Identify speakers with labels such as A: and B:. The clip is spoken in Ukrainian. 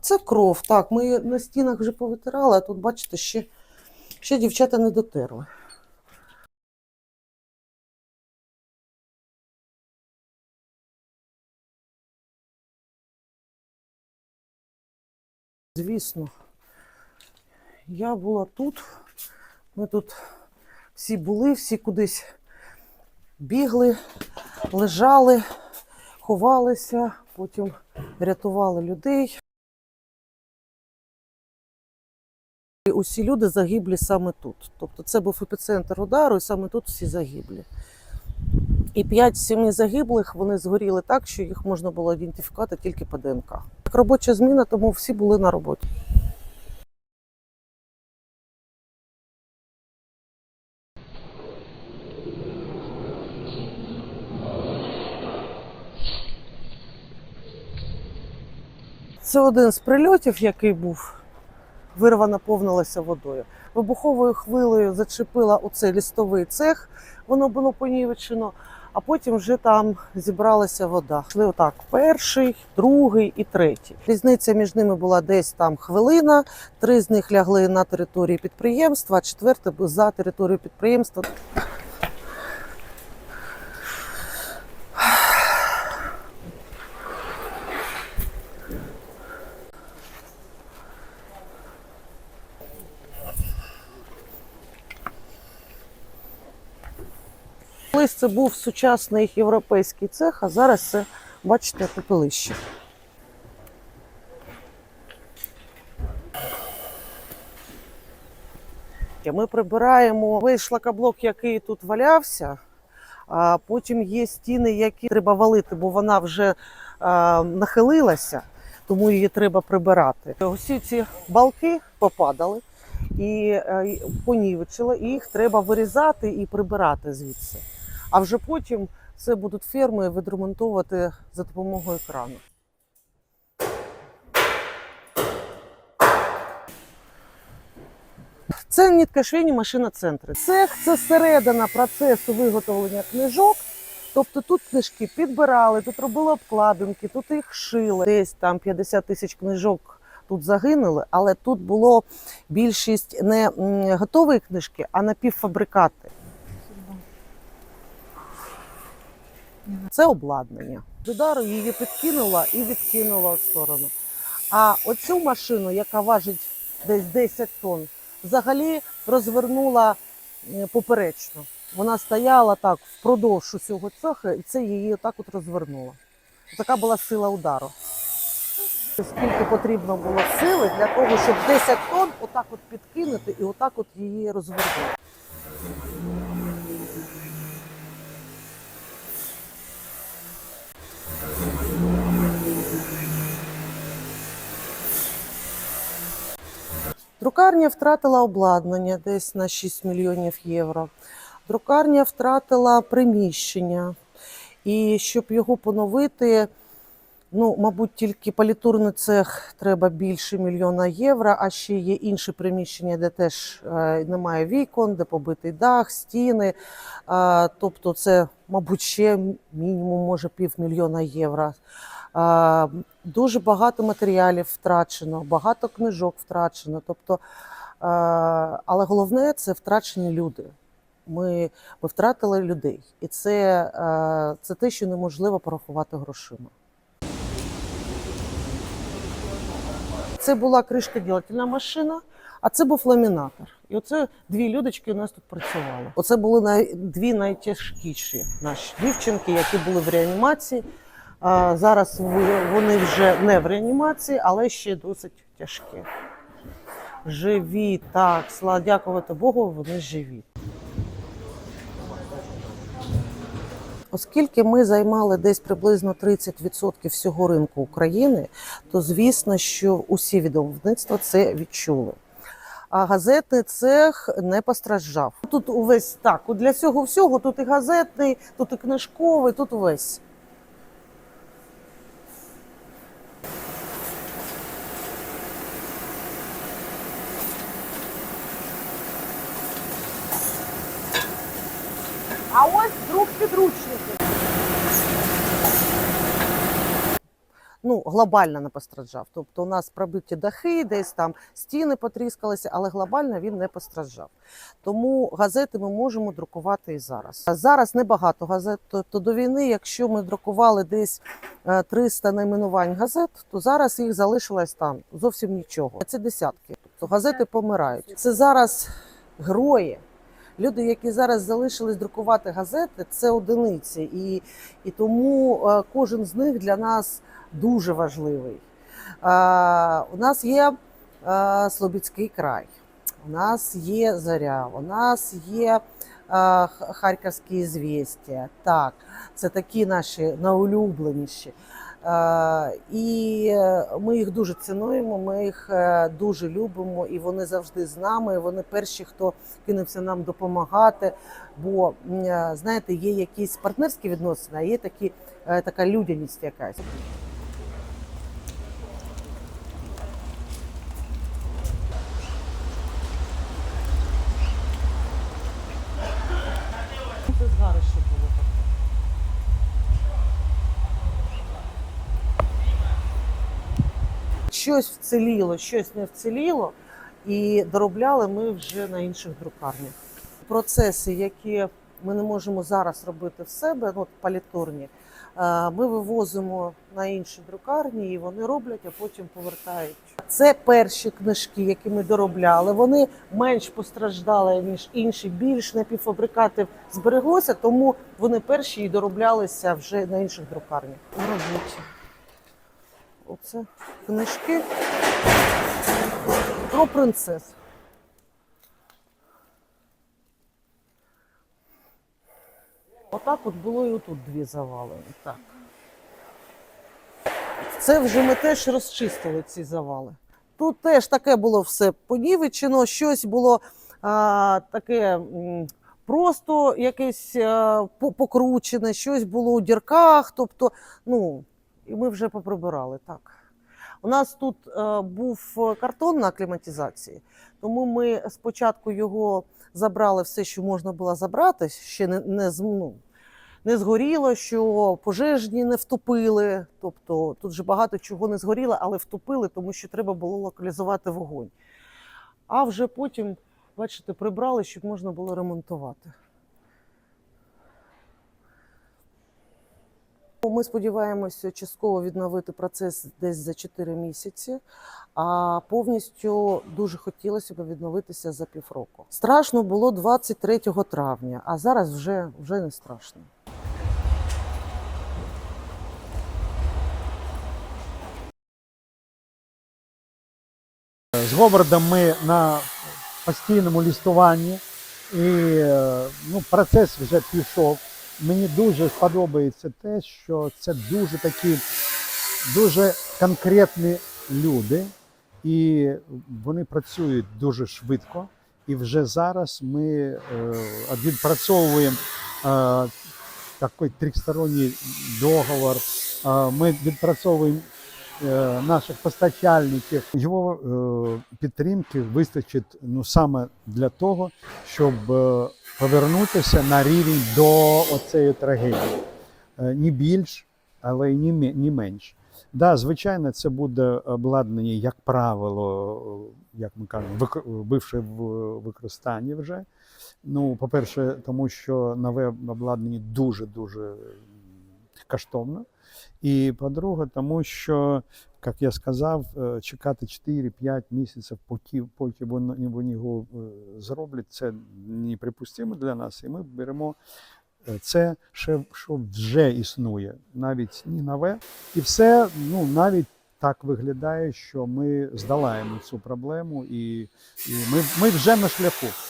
A: це кров. Так, ми на стінах вже повитирали, а тут, бачите, ще, ще дівчата не дотерли. Звісно, я була тут. Ми тут всі були, всі кудись бігли, лежали, ховалися, потім рятували людей. Усі люди загиблі саме тут. Тобто це був епіцентр удару, і саме тут всі загиблі. І 5 з 7 загиблих вони згоріли так, що їх можна було ідентифікувати тільки по ДНК. Так, Робоча зміна, тому всі були на роботі. Це один з прильотів, який був. Вирва наповнилася водою. Вибуховою хвилею зачепила оцей лістовий цех, воно було понівечено, а потім вже там зібралася вода. Йшли отак: перший, другий і третій. Різниця між ними була десь там хвилина. Три з них лягли на території підприємства, а четверте за територією підприємства. Колись це був сучасний європейський цех, а зараз це, бачите, пепелище. Ми прибираємо весь шлакоблок, який тут валявся. А потім є стіни, які треба валити, бо вона вже а, нахилилася, тому її треба прибирати. Усі ці балки попадали і е, понівечили, і їх треба вирізати і прибирати звідси. А вже потім це будуть ферми відремонтовувати за допомогою крану. Це ніткашвейні машина центри. Цех це середина процесу виготовлення книжок. Тобто тут книжки підбирали, тут робили обкладинки, тут їх шили. Десь там 50 тисяч книжок тут загинули, але тут було більшість не готової книжки, а напівфабрикати. Це обладнання. З удару її підкинула і відкинула в сторону. А оцю машину, яка важить десь 10 тонн, взагалі розвернула е, поперечно. Вона стояла так впродовж усього цеха, і це її отак от розвернуло. Така була сила удару. Скільки потрібно було сили для того, щоб 10 тонн отак от підкинути і отак от її розвернути. Друкарня втратила обладнання десь на 6 мільйонів євро. Друкарня втратила приміщення. І щоб його поновити, ну, мабуть, тільки політурний цех треба більше мільйона євро, а ще є інші приміщення, де теж е, немає вікон, де побитий дах, стіни. Е, тобто, це, мабуть, ще мінімум може півмільйона євро. Е, Дуже багато матеріалів втрачено, багато книжок втрачено. Тобто, але головне це втрачені люди. Ми, ми втратили людей, і це, це те, що неможливо порахувати грошима. Це була кришкоділательна машина, а це був ламінатор. І оце дві людочки у нас тут працювали. Оце були дві найтяжкіші наші дівчинки, які були в реанімації. А, зараз вони вже не в реанімації, але ще досить тяжкі. Живі, так, слава дякувати Богу, вони живі. Оскільки ми займали десь приблизно 30% всього ринку України, то звісно, що усі відомовництва це відчули. А газетний цех не постраждав. Тут увесь так, для цього всього тут і газетний, тут і книжковий, тут увесь. Ну, глобально не постраждав. Тобто у нас пробиті дахи, десь там стіни потріскалися, але глобально він не постраждав. Тому газети ми можемо друкувати і зараз. Зараз небагато газет. Тобто до війни, якщо ми друкували десь е, 300 найменувань газет, то зараз їх залишилось там зовсім нічого. Це десятки. Тобто газети помирають. Це зараз герої. Люди, які зараз залишились друкувати газети, це одиниці, і, і тому е, кожен з них для нас дуже важливий. Е, у нас є е, Слобідський край, у нас є Заря, у нас є Харківські звістя. Так, це такі наші найулюбленіші. Е, І ми їх дуже цінуємо, ми їх е, дуже любимо, і вони завжди з нами. Вони перші, хто кинувся нам допомагати. Бо е, знаєте, є якісь партнерські відносини, а є такі, така людяність якась. Це згарище було таке. Щось вціліло, щось не вціліло, і доробляли ми вже на інших друкарнях. Процеси, які ми не можемо зараз робити в себе, ну, от палітурні, е, ми вивозимо на інші друкарні, і вони роблять, а потім повертають. Це перші книжки, які ми доробляли. Вони менш постраждали, ніж інші, більш напівфабрикатів збереглося, тому вони перші і дороблялися вже на інших друкарнях. У роботі. Оце книжки про принцес. Отак от було і отут дві завалені. Так. Це вже ми теж розчистили ці завали. Тут теж таке було все понівечено, щось було а, таке просто якесь а, покручене, щось було у дірках. Тобто, ну, і ми вже поприбирали так. У нас тут е, був картон на акліматизації, тому ми спочатку його забрали все, що можна було забрати, ще не, не, ну, не згоріло, що пожежні не втопили. Тобто тут же багато чого не згоріло, але втопили, тому що треба було локалізувати вогонь. А вже потім, бачите, прибрали, щоб можна було ремонтувати. Ми сподіваємося частково відновити процес десь за 4 місяці, а повністю дуже хотілося б відновитися за півроку. Страшно було 23 травня, а зараз вже, вже не страшно.
B: З Говардом ми на постійному лістуванні, і е, ну, процес вже пішов. Мені дуже подобається те, що це дуже такі дуже конкретні люди, і вони працюють дуже швидко. І вже зараз ми е, відпрацьовуємо е, такий трьохсторонній договор. Е, ми відпрацьовуємо наших постачальників. Його е, підтримки вистачить ну, саме для того, щоб е, повернутися на рівень до оцеї трагедії. Е, Ні більш, але й ні, менш. Да, звичайно, це буде обладнання, як правило, як ми кажемо, вик- бивше в використанні вже. Ну, по-перше, тому що нове обладнання дуже-дуже коштовно. І по-друге, тому що, як я сказав, е, чекати 4-5 місяців, поки, поки вони, його е, зроблять, це неприпустимо для нас. І ми беремо е, це, що вже існує, навіть не нове. І все ну, навіть так виглядає, що ми здолаємо цю проблему, і, і ми, ми вже на шляху.